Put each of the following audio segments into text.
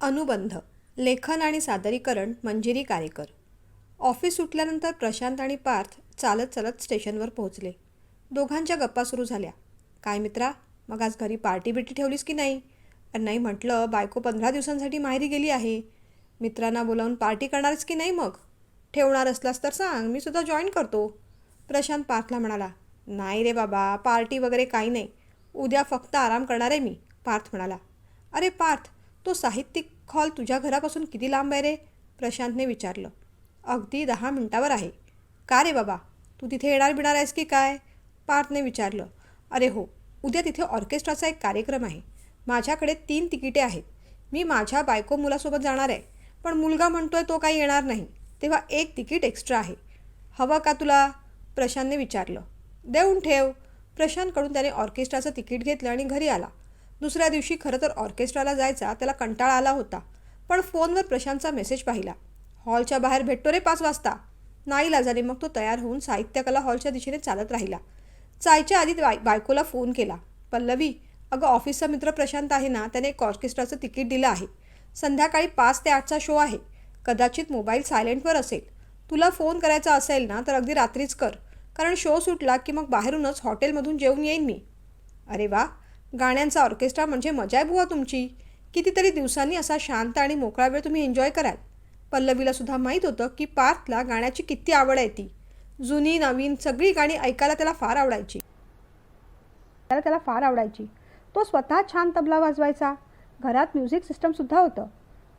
अनुबंध लेखन आणि सादरीकरण मंजिरी कारेकर. ऑफिस सुटल्यानंतर प्रशांत आणि पार्थ चालत चालत स्टेशनवर पोहोचले. दोघांच्या गप्पा सुरू झाल्या. काय मित्रा मग आज घरी पार्टी बिटी ठेवलीस की नाही? नाही म्हटलं बायको पंधरा दिवसांसाठी माहेरी गेली आहे. मित्रांना बोलावून पार्टी करणारच की नाही मग? ठेवणार असलास तर सांग मी सुद्धा जॉईन करतो. प्रशांत पार्थला म्हणाला नाही रे बाबा पार्टी वगैरे काही नाही. उद्या फक्त आराम करणार आहे मी पार्थ म्हणाला. अरे पार्थ तो साहित्यिक हॉल तुझ्या घरापासून किती लांब आहे रे? प्रशांतने विचारलं. अगदी दहा मिनिटावर आहे. का रे बाबा? तू तिथे येणार बिणार आहेस की काय? पार्थने विचारलं. अरे हो उद्या तिथे ऑर्केस्ट्राचा एक कार्यक्रम आहे. माझ्याकडे तीन तिकिटे आहेत. मी माझ्या बायको मुलासोबत जाणार आहे. पण मुलगा म्हणतोय तो काही येणार नाही. तेव्हा एक तिकीट एक्स्ट्रा आहे. हवं का तुला? प्रशांतने विचारलं. देऊन ठेव. प्रशांतकडून त्याने ऑर्केस्ट्राचं तिकीट घेतलं आणि घरी आला. दुसऱ्या दिवशी खरं तर ऑर्केस्ट्राला जायचा त्याला कंटाळा आला होता. पण फोनवर प्रशांतचा मेसेज पाहिला. हॉलच्या बाहेर भेटतो रे पाच वाजता. नाही लाजाने मग तो तयार होऊन साहित्यकला हॉलच्या दिशेने चालत राहिला. जायच्या आधी बाय बायकोला फोन केला. पल्लवी अगं ऑफिसचा मित्र प्रशांत आहे ना त्याने एक ऑर्केस्ट्राचं तिकीट दिलं आहे. संध्याकाळी पाच ते आठचा शो आहे. कदाचित मोबाईल सायलेंटवर असेल. तुला फोन करायचा असेल ना तर अगदी रात्रीच कर. कारण शो सुटला की मग बाहेरूनच हॉटेलमधून जेवून येईन मी. अरे वा! गाण्यांचा ऑर्केस्ट्रा म्हणजे मजा आहे बुवा तुमची. कितीतरी दिवसांनी असा शांत आणि मोकळा वेळ तुम्ही एन्जॉय कराल. पल्लवीला सुद्धा माहीत होतं की पार्थला गाण्याची किती आवड आहे ती. जुनी नवीन सगळी गाणी ऐकायला त्याला फार आवडायची. त्याला त्याला फार आवडायची. तो स्वतः छान तबला वाजवायचा. घरात म्युझिक सिस्टमसुद्धा होतं.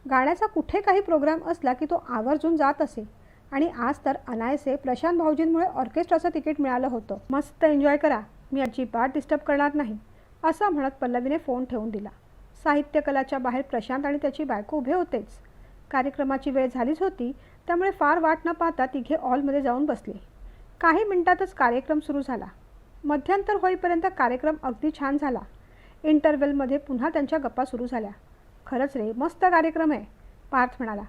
गाण्याचा कुठे काही प्रोग्राम असला की तो आवर्जून जात असे. आणि आज तर अनायसे प्रशांत भाऊजींमुळे ऑर्केस्ट्राचं तिकीट मिळालं होतं. मस्त एन्जॉय करा. मी अजिबात डिस्टर्ब करणार नाही. असं म्हणत पल्लवीने फोन ठेवून दिला. साहित्यकलाच्या बाहेर प्रशांत आणि त्याची बायको उभे होतेच. कार्यक्रमाची वेळ झालीच होती त्यामुळे फार वाट न पाहता तिघे हॉलमध्ये जाऊन बसले. काही मिनिटातच कार्यक्रम सुरू झाला. मध्यंतर होईपर्यंत कार्यक्रम अगदी छान झाला. इंटरवेलमध्ये पुन्हा त्यांच्या गप्पा सुरू झाल्या. खरंच रे मस्त कार्यक्रम आहे पार्थ म्हणाला.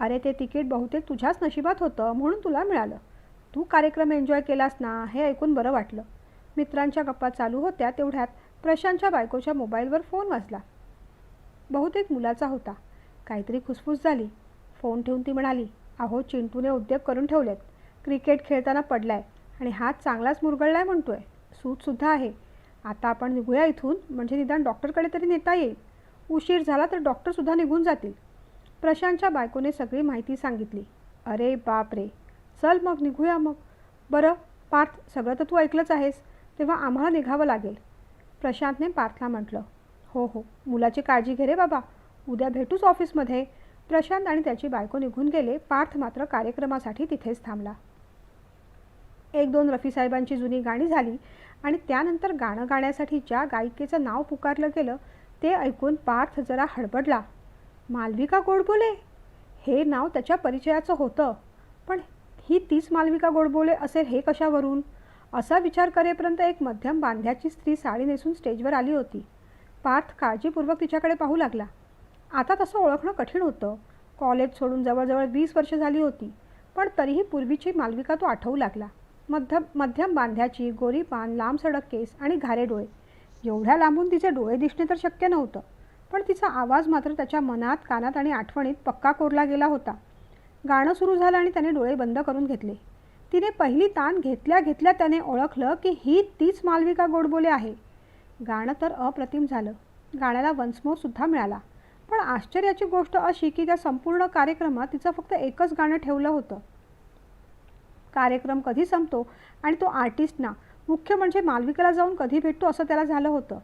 अरे ते तिकीट बहुतेक तुझ्याच नशिबात होतं म्हणून तुला मिळालं. तू कार्यक्रम एन्जॉय केलास ना हे ऐकून बरं वाटलं. मित्रांच्या गप्पा चालू होत्या तेवढ्यात प्रशांतच्या बायकोच्या मोबाईलवर फोन वाजला. बहुतेक मुलाचा होता. काहीतरी खुसफुस झाली. फोन ठेवून ती म्हणाली अहो चिंटूने उद्योग करून ठेवलेत. क्रिकेट खेळताना पडलाय आणि हात चांगलाच मुरगळलाय म्हणतोय. सूतसुद्धा आहे. आता आपण निघूया इथून म्हणजे निदान डॉक्टरकडे तरी नेता येईल. उशीर झाला तर डॉक्टरसुद्धा निघून जातील. प्रशांतच्या बायकोने सगळी माहिती सांगितली. अरे बाप रे चल मग निघूया मग. बरं पार्थ सगळं तर तू ऐकलंच आहेस. तेव्हा आम्हाला निघावं लागेल. प्रशांतने पार्थला म्हटलं. हो हो मुलाची काळजी घे रे बाबा. उद्या भेटूच ऑफिसमध्ये. प्रशांत आणि त्याची बायको निघून गेले. पार्थ मात्र कार्यक्रमासाठी तिथेच थांबला. एक दोन रफी साहेबांची जुनी गाणी झाली आणि त्यानंतर गाणं गाण्यासाठी ज्या गायिकेचं नाव पुकारलं गेलं ते ऐकून पार्थ जरा हडबडला. मालविका गोडबोले? हे नाव त्याच्या परिचयाचं होतं. पण ही तीच मालविका गोडबोले असेल हे कशावरून? असा विचार करेपर्यंत एक मध्यम बांध्याची स्त्री साडी नेसून स्टेजवर आली होती. पार्थ काळजीपूर्वक तिच्याकडे पाहू लागला. आता तसं ओळखणं कठीण होतं. कॉलेज सोडून जवळजवळ वीस वर्ष झाली होती पण तरीही पूर्वीची मालविका तो आठवू लागला. मध्यम मध्यम बांध्याची गोरी पान लांब सडक केस आणि घारे डोळे. एवढ्या लांबून तिचे डोळे दिसणे तर शक्य नव्हतं पण तिचा आवाज मात्र त्याच्या मनात कानात आणि आठवणीत पक्का कोरला गेला होता. गाणं सुरू झालं आणि त्याने डोळे बंद करून घेतले. तिने पहिली ताण घेतल्या घेतल्या त्याने ओळखलं की ही तीच मालविका गोडबोले आहे. गाणं तर अप्रतिम झालं. गाण्याला वन्समोरसुद्धा मिळाला. पण आश्चर्याची गोष्ट अशी की त्या संपूर्ण कार्यक्रमात तिचं फक्त एकच गाणं ठेवलं होतं. कार्यक्रम कधी संपतो आणि तो आर्टिस्टना मुख्य म्हणजे मालविकेला जाऊन कधी भेटतो असं त्याला झालं होतं.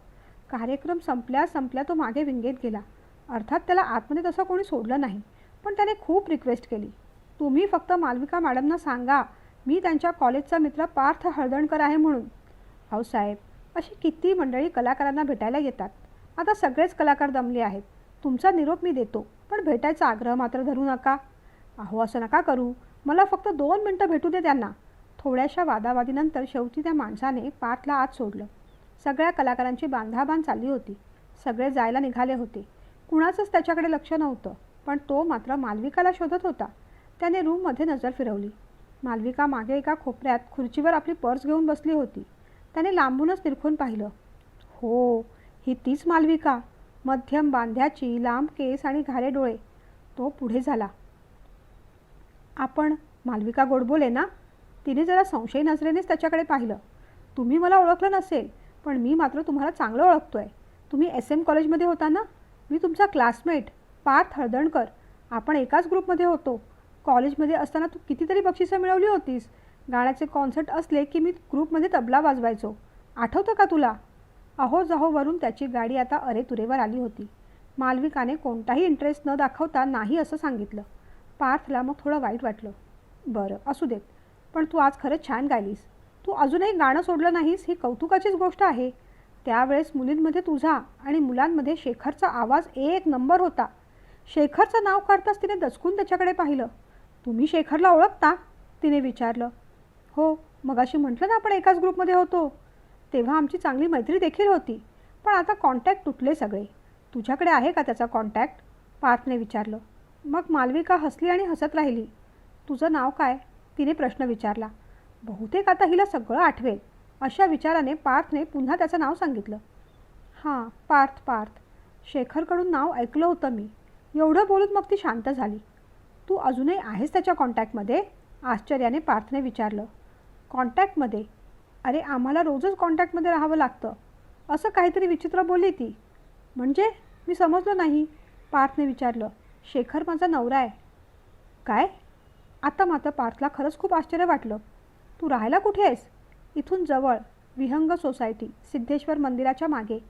कार्यक्रम संपल्या संपल्या तो मागे विंगेत गेला. अर्थात त्याला आतमध्ये तसं कोणी सोडलं नाही. पण त्याने खूप रिक्वेस्ट केली. तुम्ही फक्त मालविका मॅडमना सांगा मी त्यांच्या कॉलेजचा मित्र पार्थ हळदणकर आहे म्हणून. अहो साहेब अशी किती मंडळी कलाकारांना भेटायला येतात. आता सगळेच कलाकार दमले आहेत. तुमचा निरोप मी देतो पण भेटायचा आग्रह मात्र धरू नका. अहो असं नका करू. मला फक्त दोन मिनटं भेटू दे त्यांना. थोड्याशा वादावादीनंतर शेवटी त्या माणसाने पार्थला आत सोडलं. सगळ्या कलाकारांची बांधाबांध चालली होती. सगळे जायला निघाले होते. कुणाचंच त्याच्याकडे लक्ष नव्हतं पण तो मात्र मालविकाला शोधत होता. त्याने रूममध्ये नजर फिरवली. मालविका मागे एका खोपऱ्यात खुर्चीवर आपली पर्स घेऊन बसली होती. त्याने लांबूनच निरखून पाहिलं. हो ही तीच मालविका. मध्यम बांध्याची लांब केस आणि घारे डोळे. तो पुढे झाला. आपण मालविका गोडबोले ना? तिने जरा संशयी नजरेनेच त्याच्याकडे पाहिलं. तुम्ही मला ओळखलं नसेल पण मी मात्र तुम्हाला चांगलं ओळखतो आहे तुम्ही एस एम कॉलेजमध्ये होता ना? मी तुमचा क्लासमेट पार्थ हळदणकर. आपण एकाच ग्रुपमध्ये होतो. कॉलेजमध्ये असताना तू कितीतरी बक्षिसं मिळवली होतीस. गाण्याचे कॉन्सर्ट असले की मी ग्रुपमध्ये तबला वाजवायचो. आठवतं का तुला? अहो जाहोवरून त्याची गाडी आता अरेतुरेवर आली होती. मालविकाने कोणताही इंटरेस्ट न दाखवता नाही असं सांगितलं. पार्थला मग थोडं वाईट वाटलं. बरं असू देत. पण तू आज खरंच छान गायलीस. तू अजूनही गाणं सोडलं नाहीस ही कौतुकाचीच गोष्ट आहे. त्यावेळेस मुलींमध्ये तुझा आणि मुलांमध्ये शेखरचा आवाज एक नंबर होता. शेखरचं नाव काढताच तिने दचकून त्याच्याकडे पाहिलं. तुम्ही शेखरला ओळखता? तिने विचारलं. हो मगाशी म्हटलं ना आपण एकाच ग्रुपमध्ये होतो. तेव्हा आमची चांगली मैत्री देखील होती. पण आता कॉन्टॅक्ट तुटले सगळे. तुझ्याकडे आहे का त्याचा कॉन्टॅक्ट? पार्थने विचारलं. मग मालविका हसली आणि हसत राहिली. तुझं नाव काय? तिने प्रश्न विचारला. बहुतेक आता हिला सगळं आठवेल. अशा विचाराने पार्थने पुन्हा त्याचं नाव सांगितलं. हां पार्थ पार्थ. शेखरकडून नाव ऐकलं होतं मी. एवढं बोलून मग ती शांत झाली. तू अजूनही आहेस त्याच्या कॉन्टॅक्टमध्ये? आश्चर्याने पार्थने विचारलं. कॉन्टॅक्टमध्ये? अरे आम्हाला रोजच कॉन्टॅक्टमध्ये राहावं लागतं. असं काहीतरी विचित्र बोलली ती. म्हणजे? मी समजलं नाही. पार्थने विचारलं. शेखर माझा नवरा आहे. काय? आता मात्र पार्थला खरंच खूप आश्चर्य वाटलं. तू राहायला कुठे आहेस? इथून जवळ विहंग सोसायटी सिद्धेश्वर मंदिराच्या मागे.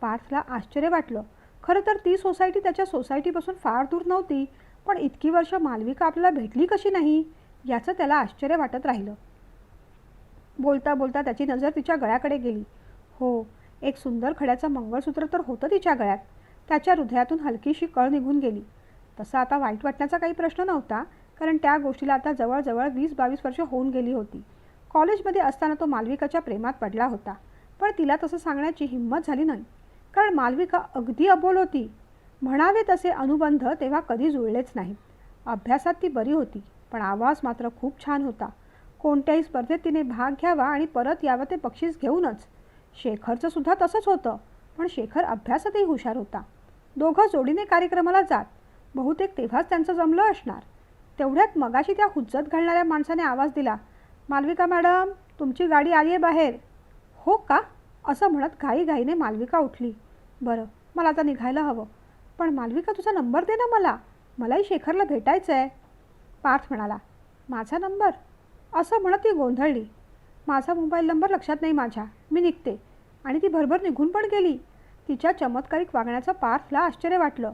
पार्थला आश्चर्य वाटलं. खरं तर ती सोसायटी त्याच्या सोसायटीपासून फार दूर नव्हती. पण इतकी वर्ष मालविका आपल्याला भेटली कशी नाही याचं त्याला आश्चर्य वाटत राहिलं. बोलता बोलता त्याची नजर तिच्या गळ्याकडे गेली. हो एक सुंदर खड्याचं मंगळसूत्र तर होतं तिच्या गळ्यात. त्याच्या हृदयातून हलकीशी कळ निघून गेली. तसा आता वाईट वाटण्याचा काही प्रश्न नव्हता कारण त्या गोष्टीला आता जवळजवळ वीस बावीस वर्ष होऊन गेली होती. कॉलेजमध्ये असताना तो मालविकाच्या प्रेमात पडला होता पण तिला तसं सांगण्याची हिंमत झाली नाही. कारण मालविका अगदी अबोल होती. म्हणावे तसे अनुबंध तेव्हा कधी जुळलेच नाहीत. अभ्यासात ती बरी होती पण आवाज मात्र खूप छान होता. कोणत्याही स्पर्धेत तिने भाग घ्यावा आणि परत यावं ते बक्षीस घेऊनच. शेखरचं सुद्धा तसंच होतं पण शेखर अभ्यासातही हुशार होता. दोघं जोडीने कार्यक्रमाला जात. बहुतेक तेव्हाच त्यांचं जमलं असणार. तेवढ्यात मगाशी त्या हुज्जत घालणाऱ्या माणसाने आवाज दिला मालविका मॅडम तुमची गाडी आली आहे बाहेर. हो का? असं म्हणत घाईघाईने मालविका उठली. बरं मला आता निघायला हवं. पण मालविका तुझा नंबर दे ना मला. मलाही शेखरला भेटायचं आहे पार्थ म्हणाला माझा नंबर? असं म्हणत ती गोंधळली. माझा मोबाईल नंबर लक्षात नाही माझ्या. मी निघते. आणि ती भरभर निघून पण गेली. तिच्या चमत्कारिक वागण्याचं पार्थला आश्चर्य वाटलं.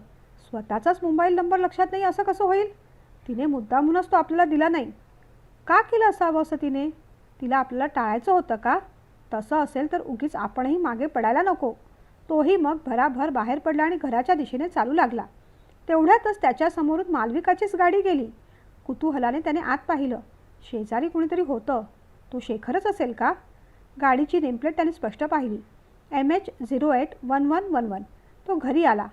स्वतःचाच मोबाईल नंबर लक्षात नाही असं कसं होईल? तिने मुद्दामूनच तो आपल्याला दिला नाही. का केलं असावं असं तिने? तिला आपल्याला टाळायचं होतं का? तसं असेल तर उगीच आपणही मागे पडायला नको. तोही मग भराभर बाहेर पडला आणि घराच्या दिशेने चालू लागला. तेवढ्यातच त्याच्यासमोरून मालविकाचीच गाडी गेली. कुतूहलाने त्याने आत पाहिलं. शेजारी कुणीतरी होतं. तो शेखरच असेल का? गाडीची नेमप्लेट त्याने स्पष्ट पाहिली. M H zero eight one one one one. तो घरी आला.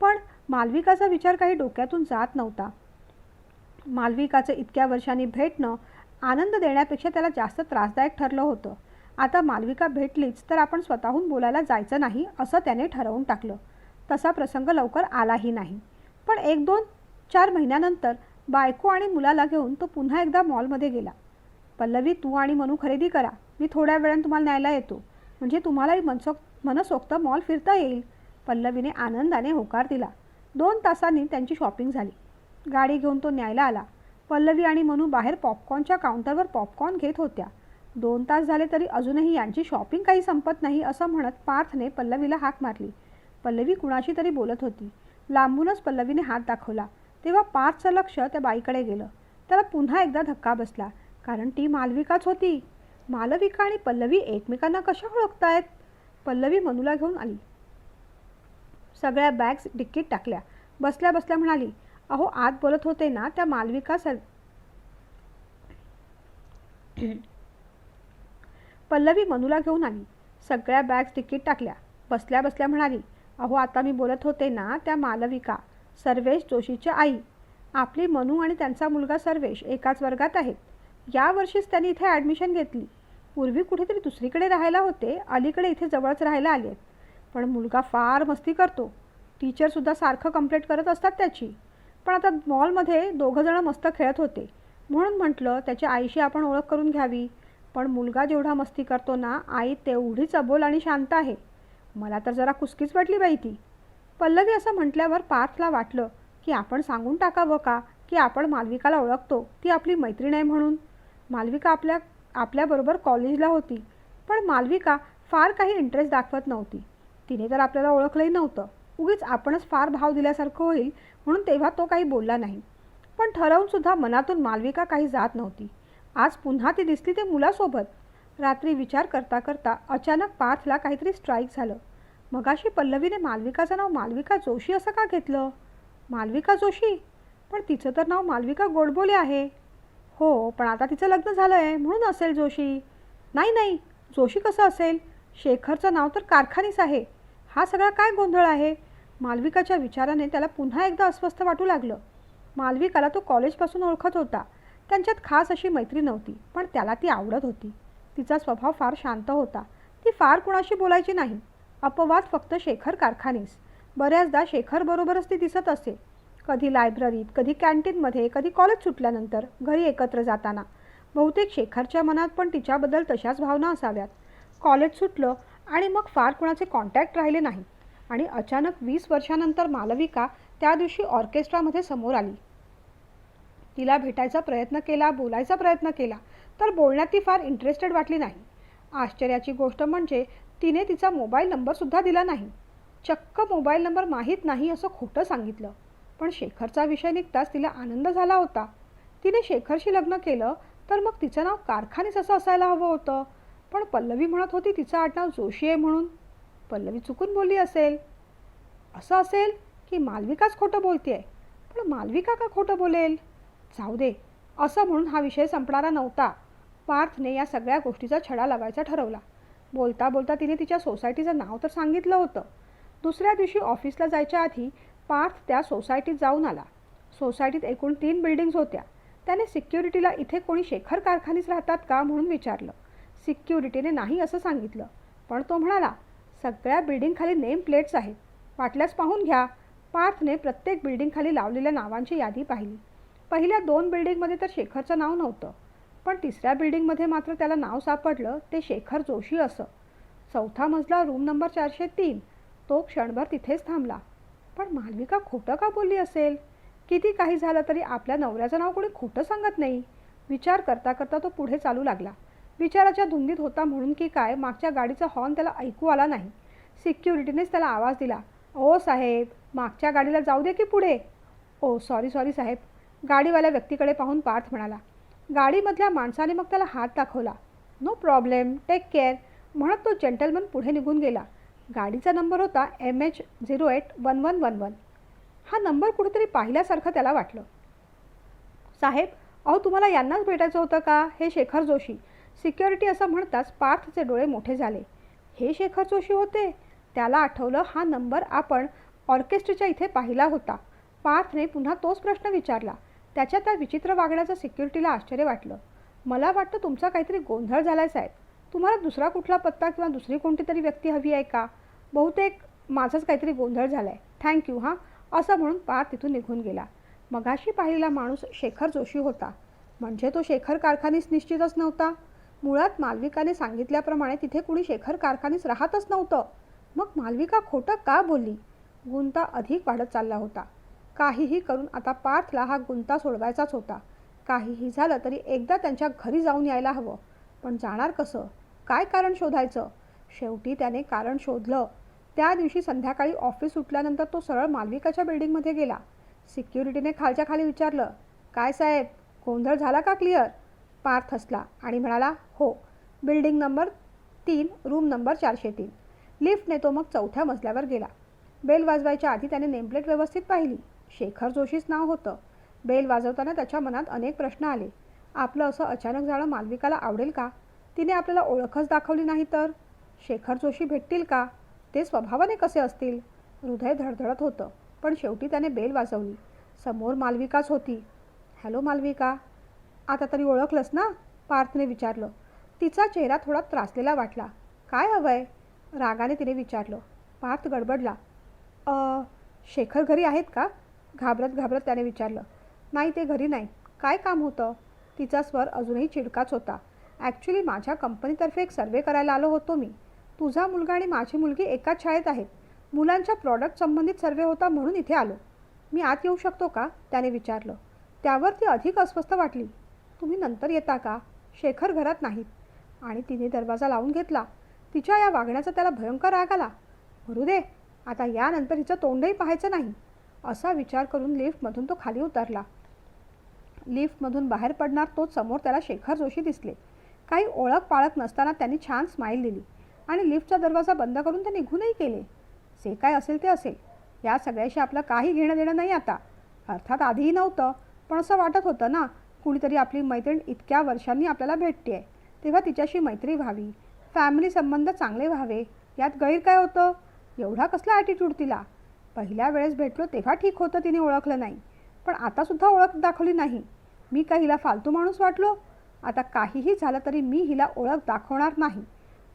पण मालविकाचा विचार काही डोक्यातून जात नव्हता. मालविकाचं इतक्या वर्षांनी भेटणं आनंद देण्यापेक्षा त्याला जास्त त्रासदायक ठरलं होतं. आता मालविका भेटलीच तर आपण स्वतःहून बोलायला जायचं नाही असं त्याने ठरवून टाकलं. तसा प्रसंग लवकर आलाही नाही. पण एक दोन चार महिन्यानंतर बायको आणि मुलाला घेऊन तो पुन्हा एकदा मॉलमध्ये गेला. पल्लवी तू आणि मनू खरेदी करा. मी थोड्या वेळाने तुम्हाला न्यायला येतो. म्हणजे तुम्हालाही मनसोक मनसोक्त मॉल फिरता येईल. पल्लवीने आनंदाने होकार दिला. दोन तासांनी त्यांची शॉपिंग झाली. गाडी घेऊन तो न्यायला आला. पल्लवी आणि मनू बाहेर पॉपकॉर्नच्या काउंटरवर पॉपकॉर्न घेत होत्या. दोन तास झाले तरी अजूनही यांची शॉपिंग काही संपत नाही असं म्हणत पार्थने पल्लवीला हाक मारली. पल्लवी कुणाशी तरी बोलत होती. लांबूनच पल्लवीने हात दाखवला. तेव्हा पार्थचं लक्ष त्या बाईकडे गेलं. त्याला पुन्हा एकदा धक्का बसला. कारण ती मालविकाच होती. मालविका आणि पल्लवी एकमेकांना कशा ओळखतायत? पल्लवी मनूला घेऊन आली. सगळ्या बॅग्स डिक्कीत टाकल्या. बसल्या बसल्या म्हणाली अहो आत बोलत होते ना त्या मालविका सर पल्लवी मनूला घेऊन आली. सगळ्या बॅग्स तिकीट टाकल्या. बसल्या बसल्या म्हणाली अहो आता मी बोलत होते ना त्या मालविका सर्वेश जोशीच्या आई. आपली मनू आणि त्यांचा मुलगा सर्वेश एकाच वर्गात आहेत. यावर्षीच त्यांनी इथे ॲडमिशन घेतली. पूर्वी कुठेतरी दुसरीकडे राहायला होते अलीकडे इथे जवळच राहायला आले आहेत. पण मुलगा फार मस्ती करतो. टीचरसुद्धा सारखं कंप्लेंट करत असतात त्याची. पण आता मॉलमध्ये दोघंजणं मस्त खेळत होते. म्हणून म्हटलं त्याच्या आईशी आपण ओळख करून घ्यावी. पण मुलगा जेवढा मस्ती करतो ना आई तेवढीच अबोल आणि शांत आहे. मला तर जरा कुसकीच वाटली बाई ती. पल्लवी असं म्हटल्यावर पार्थला वाटलं की आपण सांगून टाकावं का की आपण मालविकाला ओळखतो ती आपली मैत्रीण आहे म्हणून. मालविका आपल्या आपल्याबरोबर कॉलेजला होती पण मालविका फार काही इंटरेस्ट दाखवत नव्हती. तिने तर आपल्याला ओळखलंही नव्हतं. उगीच आपणच फार भाव दिल्यासारखं होईल म्हणून तेव्हा तो काही बोलला नाही. पण ठरवूनसुद्धा मनातून मालविका काही जात नव्हती. आज पुन्हा ती दिसली ते मुलासोबत. रात्री विचार करता करता अचानक पार्थला काहीतरी स्ट्राईक झालं. मगाशी पल्लवीने मालविकाचं नाव मालविका जोशी असं का घेतलं? मालविका जोशी? पण तिचं तर नाव मालविका गोडबोले आहे. हो पण आता तिचं लग्न झालं आहे म्हणून असेल जोशी. नाही नाही जोशी कसं असेल? शेखरचं नाव तर कारखानीच आहे. हा सगळा काय गोंधळ आहे? मालविकाच्या विचाराने त्याला पुन्हा एकदा अस्वस्थ वाटू लागलं. मालविकाला तो कॉलेजपासून ओळखत होता. त्यांच्यात खास अशी मैत्री नव्हती पण त्याला ती आवडत होती. तिचा स्वभाव फार शांत होता. ती फार कुणाशी बोलायची नाही. अपवाद फक्त शेखर कारखानीस. बऱ्याचदा शेखरबरोबरच ती दिसत असे. कधी लायब्ररीत कधी कॅन्टीनमध्ये कधी कॉलेज सुटल्यानंतर घरी एकत्र जाताना. बहुतेक शेखरच्या मनात पण तिच्याबद्दल तशाच भावना असाव्यात. कॉलेज सुटलं आणि मग फार कुणाचे कॉन्टॅक्ट राहिले नाही. आणि अचानक वीस वर्षानंतर मालविका त्या दिवशी ऑर्केस्ट्रामध्ये समोर आली. तिला भेटायचा प्रयत्न केला बोलायचा प्रयत्न केला तर बोलण्यात ती फार इंटरेस्टेड वाटली नाही. आश्चर्याची गोष्ट म्हणजे तिने तिचा मोबाईल नंबरसुद्धा दिला नाही. चक्क मोबाईल नंबर माहीत नाही असं खोटं सांगितलं. पण शेखरचा विषय निघताच तिला आनंद झाला होता. तिने शेखरशी लग्न केलं तर मग तिचं नाव कारखानेच असं असायला हवं होतं. पण पल्लवी म्हणत होती तिचं आडनाव जोशी आहे म्हणून. पल्लवी चुकून बोलली असेल. असं असेल की मालविकाच खोटं बोलते आहे पण मालविका का खोटं बोलेल? जाऊ दे. असं म्हणून हा विषय संपणारा नव्हता. पार्थने या सगळ्या गोष्टीचा छडा लावायचा ठरवला. बोलता बोलता तिने तिच्या सोसायटीचं नाव तर सांगितलं होतं. दुसऱ्या दिवशी ऑफिसला जायच्या आधी पार्थ त्या सोसायटीत जाऊन आला. सोसायटीत एकूण तीन बिल्डिंग्स होत्या. त्याने सिक्युरिटीला इथे कोणी शेखर कारखानीच राहतात का म्हणून विचारलं. सिक्युरिटीने नाही असं सांगितलं. पण तो म्हणाला सगळ्या बिल्डिंगखाली नेम प्लेट्स आहेत. वाटल्यास पाहून घ्या. पार्थने प्रत्येक बिल्डिंगखाली लावलेल्या नावांची यादी पाहिली. पहिल्या दोन बिल्डिंगमध्ये तर शेखरचं नाव नव्हतं. पण तिसऱ्या बिल्डिंगमध्ये मात्र त्याला नाव सापडलं ते शेखर जोशी असं. चौथा मजला रूम नंबर चारशे तीन. तो क्षणभर तिथेच थांबला. पण मालविका खोटं का बोलली असेल? किती काही झालं तरी आपल्या नवऱ्याचं नाव कोणी खोटं सांगत नाही. विचार करता करता तो पुढे चालू लागला. विचाराच्या धुंदीत होता म्हणून की काय मागच्या गाडीचा हॉर्न त्याला ऐकू आला नाही. सिक्युरिटीनेच त्याला आवाज दिला. ओ साहेब मागच्या गाडीला जाऊ दे की पुढे? ओ सॉरी सॉरी साहेब. गाडीवाल्या व्यक्तीकडे पाहून पार्थ म्हणाला गाडीमधल्या माणसाने मग त्याला हात दाखवला. नो प्रॉब्लेम टेक केअर म्हणत तो जेंटलमन पुढे निघून गेला. गाडीचा नंबर होता M H zero eight one one one one. हा नंबर कुठेतरी पाहिल्यासारखं त्याला वाटलं. साहेब अहो तुम्हाला यांनाच भेटायचं होतं का? हे शेखर जोशी. सिक्युरिटी असं म्हणताच पार्थचे डोळे मोठे झाले. हे शेखर जोशी होते? त्याला आठवलं हा नंबर आपण ऑर्केस्ट्राच्या इथे पाहिला होता. पार्थने पुन्हा तोच प्रश्न विचारला. त्याच्या त्या विचित्र वागण्याचं सिक्युरिटीला आश्चर्य वाटलं. मला वाटतं तुमचा काहीतरी गोंधळ झालाय साहेब. तुम्हाला दुसरा कुठला पत्ता किंवा दुसरी कोणती तरी व्यक्ती हवी आहे का? बहुतेक माझाच काहीतरी गोंधळ झाला आहे थँक्यू हां. असं म्हणून पार तिथून निघून गेला. मगाशी पाहिलेला माणूस शेखर जोशी होता. म्हणजे तो शेखर कारखानीस निश्चितच नव्हता. मुळात मालविकाने सांगितल्याप्रमाणे तिथे कुणी शेखर कारखानीस राहतच नव्हतं. मग मालविका खोटं का बोलली? गुंता अधिक वाढत चालला होता. काहीही करून आता पार्थला हा गुंता सोडवायचाच होता. काहीही झालं तरी एकदा त्यांच्या घरी जाऊन यायला हवं. पण जाणार कसं? काय कारण शोधायचं? शेवटी त्याने कारण शोधलं. त्या दिवशी संध्याकाळी ऑफिस सुटल्यानंतर तो सरळ मालविकाच्या बिल्डिंगमध्ये गेला. सिक्युरिटीने खालच्या खाली विचारलं काय साहेब गोंधळ झाला का क्लिअर? पार्थ हसला आणि म्हणाला हो बिल्डिंग नंबर तीन रूम नंबर चारशे तीन. लिफ्टने तो मग चौथ्या मजल्यावर गेला. बेल वाजवायच्या आधी त्याने नेमप्लेट व्यवस्थित पाहिली. शेखर जोशीच नाव होतं. बेल वाजवताना त्याच्या मनात अनेक प्रश्न आले. आपलं असं अचानक जाणं मालविकाला आवडेल का? तिने आपल्याला ओळखच दाखवली नाही तर? शेखर जोशी भेटतील का? ते स्वभावाने कसे असतील? हृदय धडधडत होतं पण शेवटी त्याने बेल वाजवली. समोर मालविकाच होती. हॅलो मालविका. आता तरी ओळखलंस ना? पार्थने विचारलं. तिचा चेहरा थोडा त्रासलेला वाटला. काय हवंय रागाने तिने विचारलं. पार्थ गडबडला. शेखर घरी आहेत का? घाबरत घाबरत त्याने विचारलं नाही ते घरी नाही. काय काम होतं? तिचा स्वर अजूनही चिडकाच होता. ॲक्च्युली माझ्या कंपनीतर्फे एक सर्वे करायला आलो होतो मी. तुझा मुलगा आणि माझी मुलगी एकाच शाळेत आहेत. मुलांच्या प्रॉडक्ट संबंधित सर्वे होता म्हणून इथे आलो. मी आत येऊ शकतो का? त्याने विचारलं. त्यावर ती अधिक अस्वस्थ वाटली. तुम्ही नंतर येता का? शेखर घरात नाहीत. आणि तिने दरवाजा लावून घेतला. तिच्या या वागण्याचा त्याला भयंकर राग आला. भरू दे. आता यानंतर हिचं तोंडही पाहायचं नाही. असा विचार करून लिफ्टमधून तो खाली उतरला. लिफ्टमधून बाहेर पडणार तोच समोर त्याला शेखर जोशी दिसले. काही ओळख पाळख नसताना त्यांनी छान स्माईल दिली आणि लिफ्टचा दरवाजा बंद करून ते निघूनही केले जे काय असेल ते असेल. या सगळ्याशी आपलं काही घेणं देणं नाही आता. अर्थात आधीही नव्हतं. पण असं वाटत होतं ना कुणीतरी आपली मैत्रीण इतक्या वर्षांनी आपल्याला भेटते आहे तेव्हा तिच्याशी मैत्री व्हावी. फॅमिली संबंध चांगले व्हावे. यात गैर काय होतं? एवढा कसला ॲटिट्यूड तिला? पहिल्या वेळेस भेटलो तेव्हा ठीक होतं तिने ओळखलं नाही. पण आतासुद्धा ओळख दाखवली नाही. मी का हिला फालतू माणूस वाटलो? आता काहीही झालं तरी मी हिला ओळख दाखवणार नाही.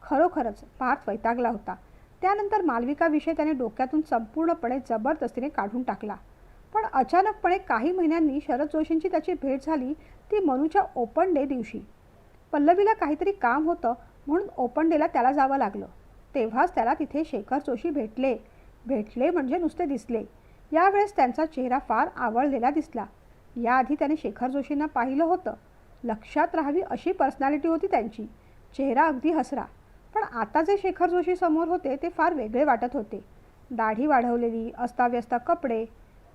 खरोखरच पार्थ वैतागला होता. त्यानंतर मालविकाविषयी त्याने डोक्यातून संपूर्णपणे जबरदस्तीने काढून टाकला. पण अचानकपणे काही महिन्यांनी शरद जोशींची त्याची भेट झाली ती मनूच्या ओपन डे दिवशी. पल्लवीला काहीतरी काम होतं म्हणून ओपन डेला त्याला जावं लागलं. तेव्हाच त्याला तिथे शेखर जोशी भेटले. भेटले म्हणजे नुसते दिसले. यावेळेस त्यांचा चेहरा फार आवळलेला दिसला. याआधी त्याने शेखर जोशींना पाहिलं होतं. लक्षात राहावी अशी पर्सनॅलिटी होती त्यांची. चेहरा अगदी हसरा. पण आता जे शेखर जोशी समोर होते ते फार वेगळे वाटत होते. दाढी वाढवलेली अस्ताव्यस्त कपडे.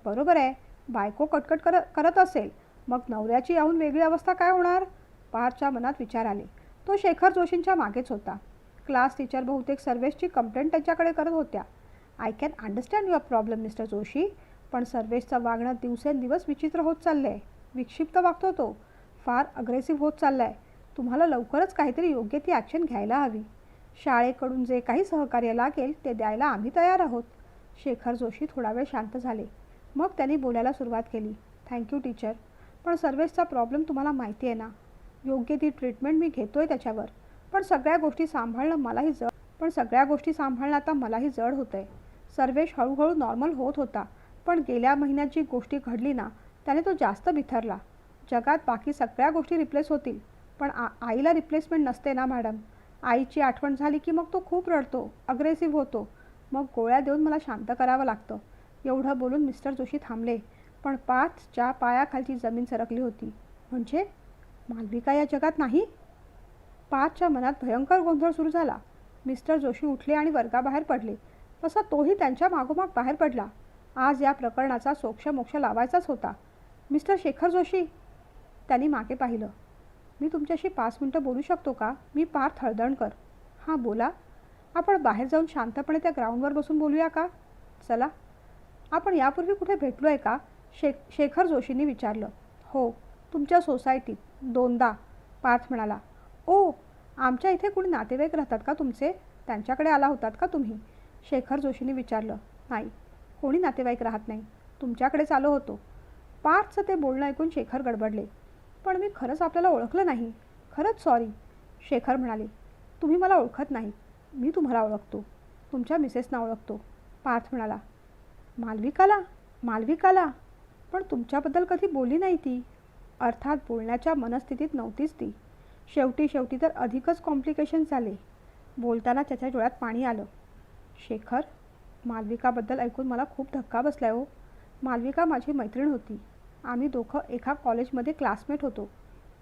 बरोबर आहे बायको कटकट कर करत असेल. मग नवऱ्याची येऊन वेगळी अवस्था काय होणार? पारच्या मनात विचार आले. तो शेखर जोशींच्या मागेच होता. क्लास टीचर बहुतेक सर्वेसची कंप्लेंट त्यांच्याकडे करत होत्या. I can understand your problem mister Joshi पण सर्वेशचं वागणं दिवसेंदिवस विचित्र होत चाललं आहे विक्षिप्त वागतो तो. फार अग्रेसिव्ह होत चालला आहे तुम्हाला लवकरच काहीतरी योग्य ती ॲक्शन घ्यायला हवी. शाळेकडून जे काही सहकार्य लागेल ते द्यायला आम्ही तयार आहोत. शेखर जोशी थोडा वेळ शांत झाले. मग त्यांनी बोलायला सुरुवात केली. थँक्यू टीचर पण सर्वेशचा प्रॉब्लेम तुम्हाला माहिती आहे ना? योग्य ती ट्रीटमेंट मी घेतो आहे त्याच्यावर. पण सगळ्या गोष्टी सांभाळणं मलाही जड पण सगळ्या गोष्टी सांभाळणं आता मलाही जड होतं आहे सर्वेश हळूहळू नॉर्मल होत होता. पण गेल्या महिन्यात जी गोष्टी घडली ना त्याने तो जास्त बिथरला. जगात बाकी सगळ्या गोष्टी रिप्लेस होतील. पण आ आईला रिप्लेसमेंट नसते ना मॅडम आईची आठवण झाली की मग तो खूप रडतो अग्रेसिव्ह होतो. मग गोळ्या देऊन मला शांत करावं लागतं. एवढं बोलून मिस्टर जोशी थांबले. पण पाचच्या पायाखालची जमीन सरकली होती. म्हणजे? मालविका या जगात नाही? पाचच्या मनात भयंकर गोंधळ सुरू झाला. मिस्टर जोशी उठले आणि वर्गाबाहेर पडले. तसा तोही त्यांच्या मागोमाग बाहेर पडला. आज या प्रकरणाचा सोक्षमोक्ष लावायचाच होता. मिस्टर शेखर जोशी? त्यांनी मागे पाहिलं. मी तुमच्याशी पाच मिनटं बोलू शकतो का? मी पार्थ थळदणकर. हां बोला. आपण बाहेर जाऊन शांतपणे त्या ग्राउंडवर बसून बोलूया का? चला. आपण यापूर्वी कुठे भेटलो आहे का? शे शेखर जोशींनी विचारलं. हो तुमच्या सोसायटीत. दोनदा. पार्थ म्हणाला. ओ आमच्या इथे कुणी नातेवाईक राहतात का तुमचे? त्यांच्याकडे आला होतात का तुम्ही? शेखर जोशीने विचारलं नाही कोणी नातेवाईक राहत नाही. तुमच्याकडेच आलो होतो. पार्थचं ते बोलणं ऐकून शेखर गडबडले. पण मी खरंच आपल्याला ओळखलं नाही. खरंच? सॉरी. शेखर म्हणाले तुम्ही मला ओळखत नाही. मी तुम्हाला ओळखतो. तुमच्या मिसेसना ओळखतो. पार्थ म्हणाला मालविकाला? मालविकाला? पण तुमच्याबद्दल कधी बोलली नाही ती. अर्थात बोलण्याच्या मनस्थितीत नव्हतीच ती. शेवटी शेवटी तर अधिकच कॉम्प्लिकेशन झाले. बोलताना त्याच्या डोळ्यात पाणी आलं. शेखर मालविकाबद्दल ऐकून मला खूप धक्का बसला हो. मालविका माझी मैत्रीण होती. आम्ही दोघं एका कॉलेजमध्ये क्लासमेट होतो.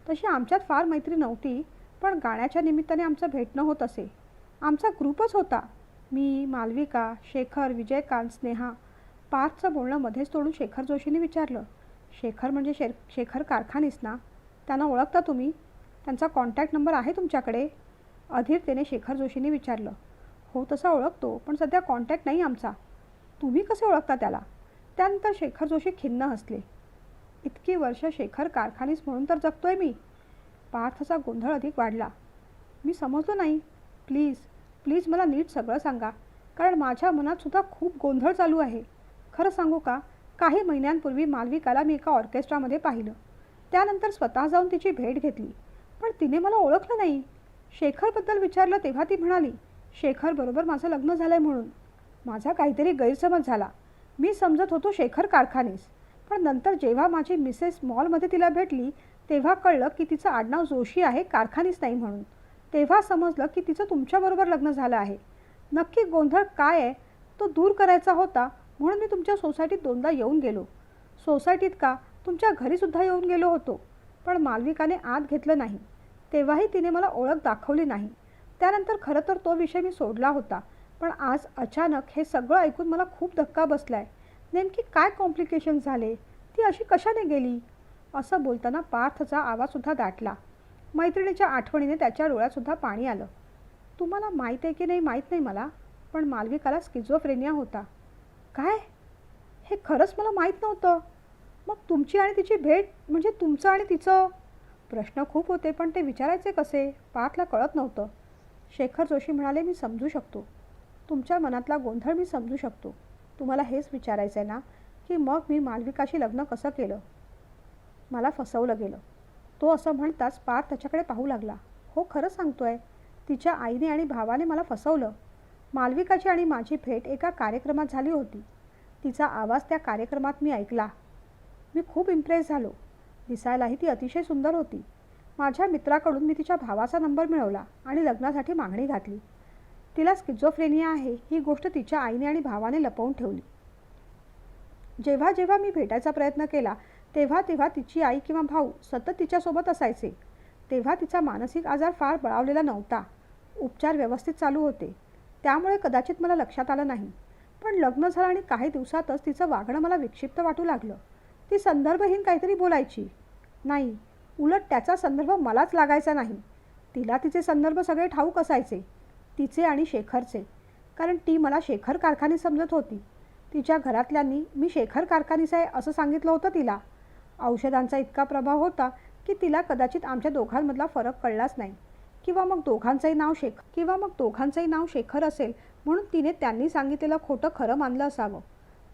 तशी आमच्यात फार मैत्री नव्हती पण गाण्याच्या निमित्ताने आमचं भेटणं होत असे. आमचा ग्रुपच होता. मी मालविका शेखर विजयकांत स्नेहा पाचचं बोलणं मध्येच तोडून शेखर जोशीने विचारलं. शेखर म्हणजे शे शेखर कारखानीस ना? त्यांना ओळखता तुम्ही? त्यांचा कॉन्टॅक्ट नंबर आहे तुमच्याकडे? अधीरतेने शेखर जोशीने विचारलं. हो तसा ओळखतो पण सध्या कॉन्टॅक्ट नाही आमचा. तुम्ही कसे ओळखता त्याला? त्यानंतर शेखर जोशी खिन्न हसले. इतकी वर्ष शेखर कारखानीस म्हणून तर जगतोय मी. पार्थचा गोंधळ अधिक वाढला. मी समजलो नाही. प्लीज प्लीज मला नीट सगळं सांगा. कारण माझ्या मनात सुद्धा खूप गोंधळ चालू आहे. खरं सांगू का? काही महिन्यांपूर्वी मालविकाला मी एका ऑर्केस्ट्रामध्ये पाहिलं. त्यानंतर स्वतः जाऊन तिची भेट घेतली. पण तिने मला ओळखलं नाही. शेखरबद्दल विचारलं तेव्हा ती म्हणाली शेखरबरोबर माझं लग्न झालं आहे म्हणून. माझा काहीतरी गैरसमज झाला. मी समजत होतो शेखर कारखानीस. पण नंतर जेव्हा माझी मिसेस मॉलमध्ये तिला भेटली तेव्हा कळलं की तिचं आडनाव जोशी आहे कारखानीस नाही म्हणून. तेव्हा समजलं की तिचं तुमच्याबरोबर लग्न झालं आहे. नक्की गोंधळ काय आहे? तो दूर करायचा होता म्हणून मी तुमच्या सोसायटीत दोनदा येऊन गेलो. सोसायटीत का? तुमच्या घरीसुद्धा येऊन गेलो होतो. पण मालविकाने आत घेतलं नाही. तेव्हाही तिने मला ओळख दाखवली नाही. त्यानंतर खरं तर तो विषय मी सोडला होता. पण आज अचानक हे सगळं ऐकून मला खूप धक्का बसलाय. नेमकी काय कॉम्प्लिकेशन झाले? ती अशी कशाने गेली? असं बोलताना पार्थचा आवाजसुद्धा दाटला. मैत्रिणीच्या आठवणीने त्याच्या डोळ्यातसुद्धा पाणी आलं. तुम्हाला माहीत आहे की नाही माहीत नाही मला पण मालविकाला स्किझोफ्रेनिया होता. काय? हे खरंच मला माहीत नव्हतं. मग तुमची आणि तिची भेट म्हणजे तुमचं आणि तिचं? प्रश्न खूप होते पण ते विचारायचे कसे? पार्थला कळत नव्हतं. शेखर जोशी म्हणाले मी समजू शकतो. तुमच्या मनातला गोंधळ मी समजू शकतो. तुम्हाला हेच विचारायचं आहे ना की मग मी मालविकाशी लग्न कसं केलं? मला फसवलं गेलं. तो असं म्हणताच पार त्याच्याकडे पाहू लागला. हो खरं सांगतोय. तिच्या आईने आणि भावाने मला फसवलं. मालविकाची आणि माझी भेट एका कार्यक्रमात झाली होती. तिचा आवाज त्या कार्यक्रमात मी ऐकला. मी खूप इम्प्रेस झालो. दिसायलाही ती अतिशय सुंदर होती. माझ्या मित्राकडून मी तिच्या भावाचा नंबर मिळवला आणि लग्नासाठी मागणी घातली. तिला स्किझोफ्रेनिया आहे ही गोष्ट तिच्या आईने आणि भावाने लपवून ठेवली. जेव्हा जेव्हा मी भेटायचा प्रयत्न केला तेव्हा तेव्हा तिची आई किंवा भाऊ सतत तिच्यासोबत असायचे. तेव्हा तिचा मानसिक आजार फार बळावलेला नव्हता. उपचार व्यवस्थित चालू होते. त्यामुळे कदाचित मला लक्षात आलं नाही. पण लग्न झालं आणि काही दिवसातच तिचं वागणं मला विक्षिप्त वाटू लागलं. ती संदर्भहीन काहीतरी बोलायची. नाही उलट त्याचा संदर्भ मलाच लागायचा नाही. तिला तिचे संदर्भ सगळे ठाऊक असायचे. तिचे आणि शेखरचे. कारण ती मला शेखर कारखानी समजत होती. तिच्या घरातल्यांनी मी शेखर कारखानीच आहे असं सांगितलं होतं तिला. औषधांचा इतका प्रभाव होता की तिला कदाचित आमच्या दोघांमधला फरक कळलाच नाही. किंवा मग दोघांचंही नाव शेख किंवा मग दोघांचंही नाव शेखर असेल म्हणून तिने त्यांनी सांगितलेलं खोटं खरं मानलं असावं.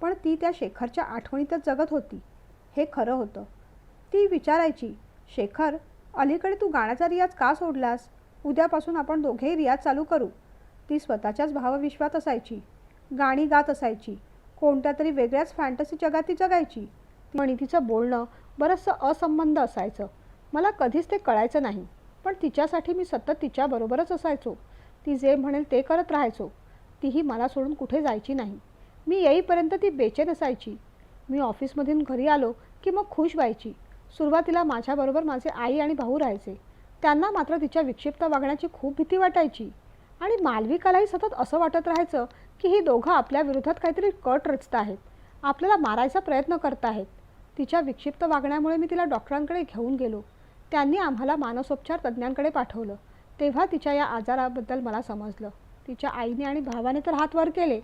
पण ती त्या शेखरच्या आठवणीतच जगत होती. हे खरं होतं. ती विचारायची शेखर अलीकडे तू गाण्याचा रियाज का सोडलास? उद्यापासून आपण दोघेही रियाज चालू करू. ती स्वतःच्याच भावविश्वात असायची. गाणी गात असायची. कोणत्या तरी वेगळ्याच फॅन्टसी जगात ती जगायची. आणि तिचं बोलणं बरंचसं असंबंध असायचं. मला कधीच ते कळायचं नाही. पण तिच्यासाठी मी सतत तिच्याबरोबरच असायचो. ती जे म्हणेल ते करत राहायचो. तीही मला सोडून कुठे जायची नाही. मी येईपर्यंत ती बेचैन असायची. मी ऑफिसमधून घरी आलो की मग खुश व्हायची. सुरुवातीला माझ्याबरोबर माझे आई आणि भाऊ राहायचे. त्यांना मात्र तिच्या विक्षिप्त वागण्याची खूप भीती वाटायची. आणि मालविकालाही सतत असं वाटत राहायचं की ही दोघं आपल्या विरोधात काहीतरी कट रचत आहेत. आपल्याला मारायचा प्रयत्न करत आहेत. तिच्या विक्षिप्त वागण्यामुळे मी तिला डॉक्टरांकडे घेऊन गेलो. त्यांनी आम्हाला मानसोपचार तज्ज्ञांकडे पाठवलं. तेव्हा तिच्या या आजाराबद्दल मला समजलं. तिच्या आईने आणि भावाने तर हात वर केले.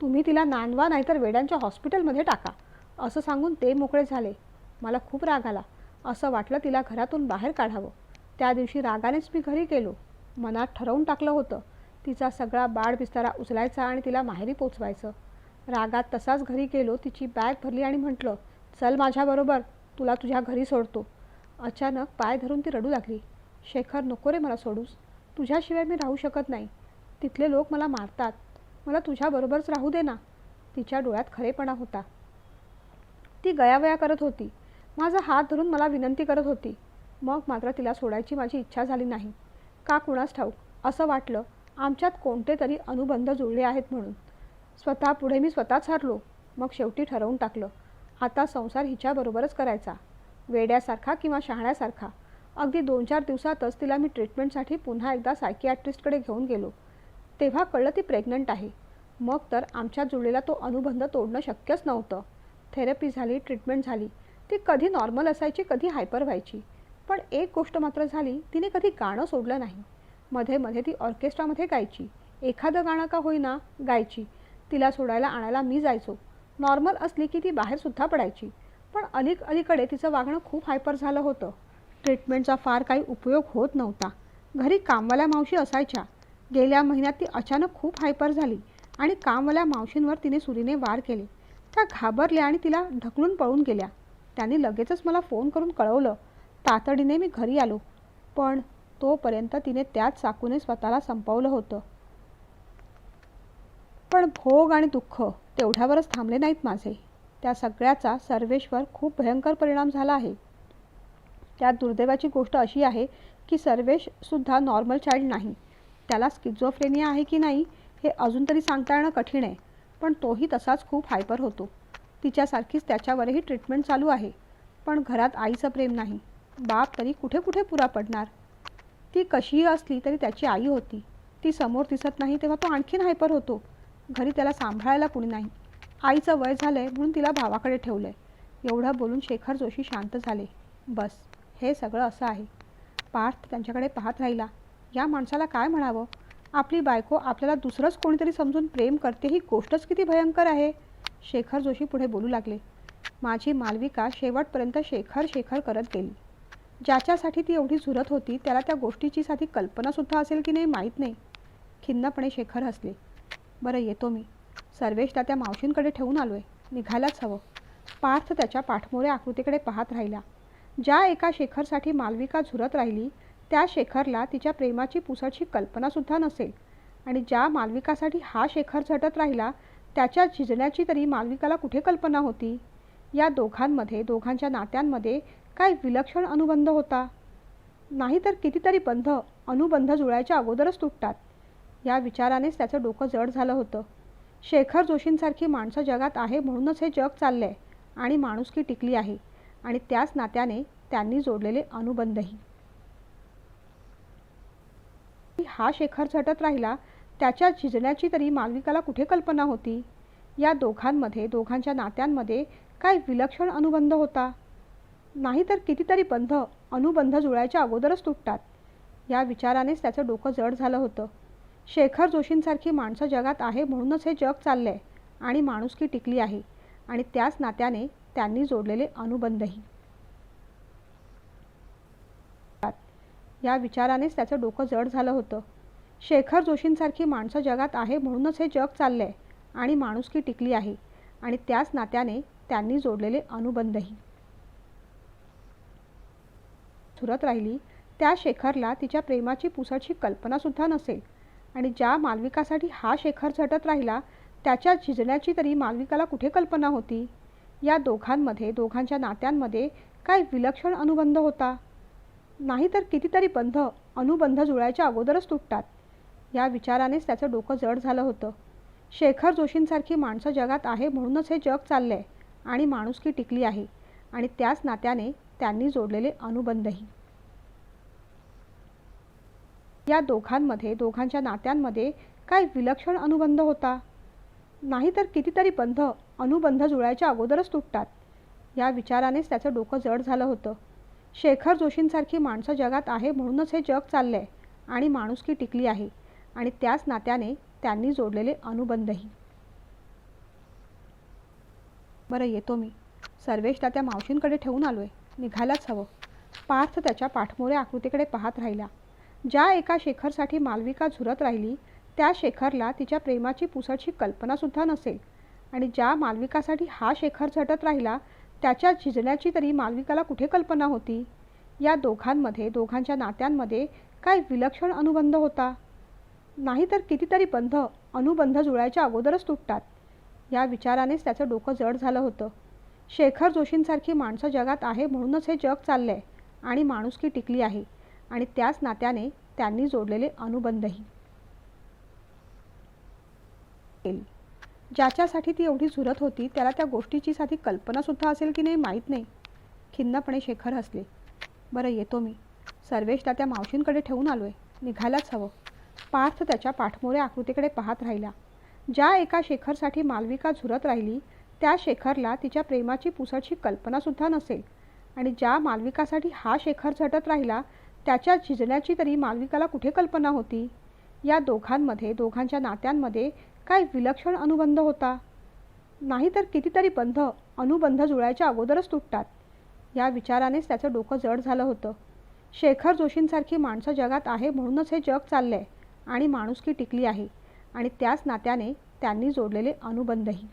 तुम्ही तिला नानवा नाहीतर वेड्यांच्या हॉस्पिटलमध्ये टाका असं सांगून ते मोकळे झाले. मला खूप राग आला. असं वाटलं तिला घरातून बाहेर काढावं. त्या दिवशी रागानेच मी घरी गेलो. मनात ठरवून टाकलं होतं. तिचा सगळा बाळ बिस्तारा उचलायचा आणि तिला माहेरी पोचवायचं. रागात तसाच घरी गेलो तिची बॅग भरली आणि म्हटलं चल माझ्याबरोबर तुला तुझ्या घरी सोडतो. अचानक पाय धरून ती रडू लागली. शेखर नको रे मला सोडूस. तुझ्याशिवाय मी राहू शकत नाही. तिथले लोक मला मारतात. मला तुझ्याबरोबरच राहू दे ना. तिच्या डोळ्यात खरेपणा होता. ती गयावया करत होती. माझा हात धरून मला विनंती करत होती. मग मात्र तिला सोडायची माझी इच्छा झाली नाही. का कुणास ठाऊक? असं वाटलं आमच्यात कोणते तरी अनुबंध जुळले आहेत म्हणून. स्वतः पुढे मी स्वतःच हरलो. मग शेवटी ठरवून टाकलं आता संसार हिच्याबरोबरच करायचा. वेड्यासारखा किंवा शहाण्यासारखा. अगदी दोन चार दिवसातच तिला मी ट्रीटमेंटसाठी पुन्हा एकदा सायकियाट्रिस्टकडे घेऊन गेलो. तेव्हा कळलं ती प्रेग्नंट आहे. मग तर आमच्या जुळलेला तो अनुबंध तोडणं शक्यच नव्हतं. थेरपी झाली ट्रीटमेंट झाली. ती कधी नॉर्मल असायची कधी हायपर व्हायची. पण एक गोष्ट मात्र झाली तिने कधी गाणं सोडलं नाही. मध्ये मध्ये ती ऑर्केस्ट्रामध्ये गायची. एखादं गाणं का होईना गायची. तिला सोडायला आणायला मी जायचो. नॉर्मल असली की ती बाहेरसुद्धा पडायची. पण अलीक अलीकडे तिचं वागणं खूप हायपर झालं होतं. ट्रीटमेंटचा फार काही उपयोग होत नव्हता. घरी कामवाल्या मावशी असायच्या. गेल्या महिन्यात ती अचानक खूप हायपर झाली आणि कामवाल्या मावशींवर तिने सुरीने वार केले. त्या घाबरल्या आणि तिला ढकलून पळून गेल्या. त्यांनी लगेचच मला फोन करून कळवलं. तातडीने मी घरी आलो. पण तोपर्यंत तिने त्याच चाकूने स्वतःला संपवलं होतं. पण भोग आणि दुःख तेवढ्यावरच थांबले नाहीत माझे. त्या सगळ्याचा सर्वेशवर खूप भयंकर परिणाम झाला आहे. त्या दुर्दैवाची गोष्ट अशी आहे की सर्वेशसुद्धा नॉर्मल चाइल्ड नाही. त्याला स्किझोफ्रेनिया आहे की नाही हे अजून तरी सांगता येणं कठीण आहे पण तोही तसाच खूप हायपर होतो. तिच्यासारखीच त्याच्यावरही ट्रीटमेंट चालू आहे. पण घरात आईचं प्रेम नाही. बाप तरी कुठे कुठे पुरा पडणार? ती कशीही असली तरी त्याची आई होती. ती समोर दिसत नाही तेव्हा तो आणखीन हायपर होतो. घरी त्याला सांभाळायला कुणी नाही. आईचं वय झालं आहे म्हणून तिला भावाकडे ठेवलं आहे एवढं बोलून शेखर जोशी शांत झाले. बस हे सगळं असं आहे. पार्थ त्यांच्याकडे पाहत राहिला. या माणसाला काय म्हणावं? आपली बायको आपल्याला दुसरंच कोणीतरी समजून प्रेम करते ही गोष्टच किती भयंकर आहे. शेखर जोशी पुढे बोलू लागले. माझी मालविका शेवटपर्यंत शेखर शेखर करत गेली. ज्याच्यासाठी ती एवढी झुरत होती त्याला त्या गोष्टीची साधी कल्पनासुद्धा असेल की नाही माहीत नाही. खिन्नपणे शेखर हसले. बरं येतो मी. सर्वेशला त्या मावशींकडे ठेवून आलो आहे निघायलाच हवं. पार्थ त्याच्या पाठमोऱ्या आकृतीकडे पाहत राहिला. ज्या एका शेखरसाठी मालविका झुरत राहिली त्या शेखरला तिच्या प्रेमाची पुसटची कल्पनासुद्धा नसेल. आणि ज्या मालविकासाठी हा शेखर झटत राहिला त्याच्या झिजण्याची तरी मालविकाला कुठे कल्पना होती? या दोघांमध्ये दोघांच्या नात्यांमध्ये काय विलक्षण अनुबंध होता? नाहीतर कितीतरी बंध अनुबंध जुळायच्या अगोदरच तुटतात. या विचारानेच त्याचं डोकं जड झालं होतं. शेखर जोशींसारखी माणसं जगात आहे म्हणूनच हे जग चाललं आहे आणि माणुसकी टिकली आहे आणि त्याच नात्याने त्यांनी जोडलेले अनुबंधही. हा शेखर झटत राहिला त्याच्या झिजण्याची तरी मालविकाला कुठे कल्पना होती? या दोघांमध्ये दोघांच्या नात्यांमध्ये काय विलक्षण अनुबंध होता? नाहीतर कितीतरी बंध अनुबंध जुळायच्या अगोदरच तुटतात. या विचारानेच त्याचं डोकं जड झालं होतं. शेखर जोशींसारखी माणसं जगात आहे म्हणूनच हे जग चाललं आहे आणि माणुसकी टिकली आहे आणि त्याच नात्याने त्यांनी जोडलेले अनुबंधही. या विचारानेच त्याचं डोकं जड झालं होतं. शेखर जोशींसारखी माणसं जगात आहे म्हणूनच हे जग चाललं आहे आणि माणुसकी टिकली आहे आणि त्याच नात्याने त्यांनी जोडलेले अनुबंधही. झुरत राहिली त्या शेखरला तिच्या प्रेमाची पुसटची कल्पनासुद्धा नसेल आणि ज्या मालविकासाठी हा शेखर झटत राहिला त्याच्या झिजण्याची तरी मालविकाला कुठे कल्पना होती? या दोघांमध्ये दोघांच्या नात्यांमध्ये काय विलक्षण अनुबंध होता? नाहीतर कितीतरी बंध अनुबंध जुळायच्या अगोदरच तुटतात. या विचारानेच त्याचं डोकं जड झालं होतं. शेखर जोशींसारखी माणसं जगात आहे म्हणूनच हे जग चाललं आहे आणि माणुसकी टिकली आहे आणि त्याच नात्याने त्यांनी जोडलेले अनुबंधही. या दोघांमध्ये दोघांच्या नात्यांमध्ये काय विलक्षण अनुबंध होता. नाही तर कितीतरी बंध अनुबंध जुळायच्या अगोदरच तुटतात. या विचारानेच त्याचं डोकं जड झालं होतं. शेखर जोशींसारखी माणसं जगात आहे म्हणूनच हे जग चाललं आहे आणि माणुसकी टिकली आहे. आणि त्याच नात्याने त्यांनी जोडलेले अनुबंधही. बरं येतो मी. सर्वेशला त्या मावशींकडे ठेवून आलो आहे निघायलाच हवं. पार्थ त्याच्या पाठमोऱ्या आकृतीकडे पाहत राहिला. ज्या एका शेखरसाठी मालविका झुरत राहिली त्या शेखरला तिच्या प्रेमाची पुसटची कल्पनासुद्धा नसेल. आणि ज्या मालविकासाठी हा शेखर झटत राहिला त्याच्या झिजण्याची तरी मालविकाला कुठे कल्पना होती? या दोघांमध्ये दोघांच्या नात्यांमध्ये काय विलक्षण अनुबंध होता? नाहीतर कितीतरी बंध अनुबंध जुळायच्या अगोदरच तुटतात. या विचारानेच त्याचं डोकं जड झालं होतं. शेखर जोशींसारखी माणसं जगात आहे म्हणूनच हे जग चाललं आहे आणि माणुसकी टिकली आहे आणि त्याच नात्याने त्यांनी जोडलेले अनुबंधही. केली ज्याच्यासाठी ती एवढी झुरत होती त्याला त्या गोष्टीची साधी कल्पनासुद्धा असेल की नाही माहीत नाही. खिन्नपणे शेखर हसले. बरं येतो मी. सर्वेशला त्या मावशींकडे ठेवून आलो आहे निघायलाच हवं. पार्थ त्याच्या पाठमोऱ्या आकृतीकडे पाहत राहिला. ज्या एका शेखरसाठी मालविका झुरत राहिली त्या शेखरला तिच्या प्रेमाची पुसटची कल्पनासुद्धा नसेल. आणि ज्या मालविकासाठी हा शेखर झटत राहिला त्याच्या झिजण्याची तरी मालविकाला कुठे कल्पना होती? या दोघांमध्ये दोघांच्या नात्यांमध्ये काय विलक्षण अनुबंध होता? नाहीतर कितीतरी बंध अनुबंध जुळायच्या अगोदरच तुटतात. या विचारानेच त्याचं डोकं जड झालं होतं. शेखर जोशींसारखी माणसं जगात आहे म्हणूनच हे जग चाललं आहे आणि माणुसकी टिकली आहे आणि त्याच नात्याने त्यांनी जोडलेले अनुबंधही.